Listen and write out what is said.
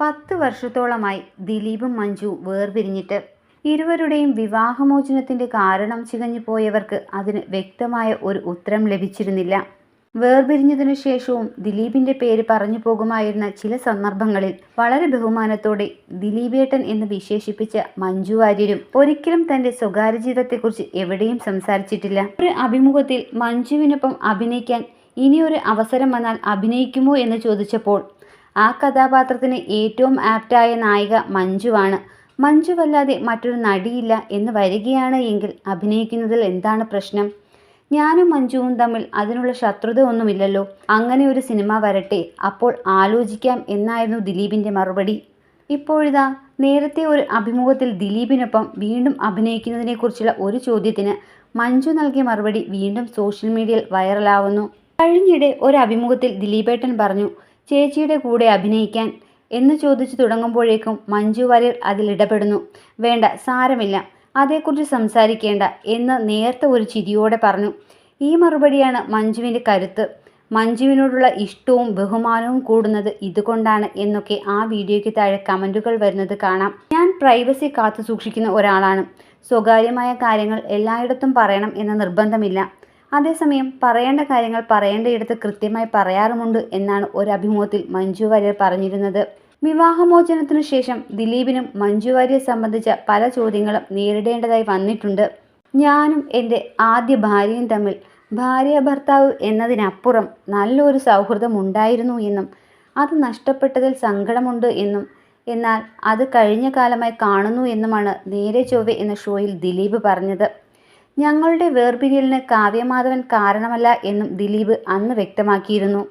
പത്ത് വർഷത്തോളമായി ദിലീപും മഞ്ജു വേർപിരിഞ്ഞിട്ട് ഇരുവരുടെയും വിവാഹമോചനത്തിന്റെ കാരണം ചികഞ്ഞു പോയവർക്ക് അതിന് വ്യക്തമായ ഒരു ഉത്തരം ലഭിച്ചിരുന്നില്ല. വേർപിരിഞ്ഞതിനു ശേഷവും ദിലീപിന്റെ പേര് പറഞ്ഞു പോകുമായിരുന്ന ചില സന്ദർഭങ്ങളിൽ വളരെ ബഹുമാനത്തോടെ ദിലീപേട്ടൻ എന്ന് വിശേഷിപ്പിച്ച മഞ്ജു വാര്യരും ഒരിക്കലും തന്റെ സ്വകാര്യ ജീവിതത്തെക്കുറിച്ച് എവിടെയും സംസാരിച്ചിട്ടില്ല. ഒരു അഭിമുഖത്തിൽ മഞ്ജുവിനൊപ്പം അഭിനയിക്കാൻ ഇനിയൊരു അവസരം വന്നാൽ അഭിനയിക്കുമോ എന്ന് ചോദിച്ചപ്പോൾ ആ കഥാപാത്രത്തിന് ഏറ്റവും ആപ്റ്റായ നായിക മഞ്ജുവാണ്. മഞ്ജുവല്ലാതെ മറ്റൊരു നടിയില്ല എന്ന് വരികയാണ് എങ്കിൽ അഭിനയിക്കുന്നതിൽ എന്താണ് പ്രശ്നം? ഞാനും മഞ്ജുവും തമ്മിൽ അതിനുള്ള ശത്രുത ഒന്നുമില്ലല്ലോ. അങ്ങനെ ഒരു സിനിമ വരട്ടെ അപ്പോൾ ആലോചിക്കാം എന്നായിരുന്നു ദിലീപിന്റെ മറുപടി. ഇപ്പോഴിതാ നേരത്തെ ഒരു അഭിമുഖത്തിൽ ദിലീപിനൊപ്പം വീണ്ടും അഭിനയിക്കുന്നതിനെക്കുറിച്ചുള്ള ഒരു ചോദ്യത്തിന് മഞ്ജു നൽകിയ മറുപടി വീണ്ടും സോഷ്യൽ മീഡിയയിൽ വൈറലാവുന്നു. കഴിഞ്ഞിടെ ഒരു അഭിമുഖത്തിൽ ദിലീപേട്ടൻ പറഞ്ഞു ചേച്ചിയുടെ കൂടെ അഭിനയിക്കാൻ എന്ന് ചോദിച്ചു തുടങ്ങുമ്പോഴേക്കും മഞ്ജു വാര്യർ അതിലിടപെടുന്നു വേണ്ട സാരമില്ല. അതേക്കുറിച്ച് സംസാരിക്കേണ്ട എന്ന് നേരത്തെ ഒരു ചിരിയോടെ പറഞ്ഞു. ഈ മറുപടിയാണ് മഞ്ജുവിന്റെ കരുത്ത്. മഞ്ജുവിനോടുള്ള ഇഷ്ടവും ബഹുമാനവും കൂടുന്നത് ഇതുകൊണ്ടാണ് എന്നൊക്കെ ആ വീഡിയോയ്ക്ക് താഴെ കമന്റുകൾ വരുന്നത് കാണാം. ഞാൻ പ്രൈവസി കാത്തു സൂക്ഷിക്കുന്ന ഒരാളാണ്. സ്വകാര്യമായ കാര്യങ്ങൾ എല്ലായിടത്തും പറയണം എന്ന നിർബന്ധമില്ല. അതേസമയം പറയേണ്ട കാര്യങ്ങൾ പറയേണ്ടയിടത്ത് കൃത്യമായി പറയാറുമുണ്ട് എന്നാണ് ഒരു അഭിമുഖത്തിൽ മഞ്ജു വാര്യർ പറഞ്ഞിരുന്നത്. വിവാഹമോചനത്തിനു ശേഷം ദിലീപിനും മഞ്ജു വാര്യരെ സംബന്ധിച്ച പല ചോദ്യങ്ങളും നേരിടേണ്ടതായി വന്നിട്ടുണ്ട്. ഞാനും എന്റെ ആദ്യ ഭാര്യയും തമ്മിൽ ഭാര്യ ഭർത്താവ് എന്നതിനപ്പുറം നല്ലൊരു സൗഹൃദം ഉണ്ടായിരുന്നു എന്നും അത് നഷ്ടപ്പെട്ടതിൽ സങ്കടമുണ്ട് എന്നും എന്നാൽ അത് കഴിഞ്ഞ കാലമായി കാണുന്നു എന്നുമാണ് നേരെ ചൊവ്വെ എന്ന ഷോയിൽ ദിലീപ് പറഞ്ഞത്. ഞങ്ങളുടെ വേർപിരിയലിന് കാവ്യമാധവൻ കാരണമല്ല എന്നും ദിലീപ് അന്ന് വ്യക്തമാക്കിയിരുന്നു.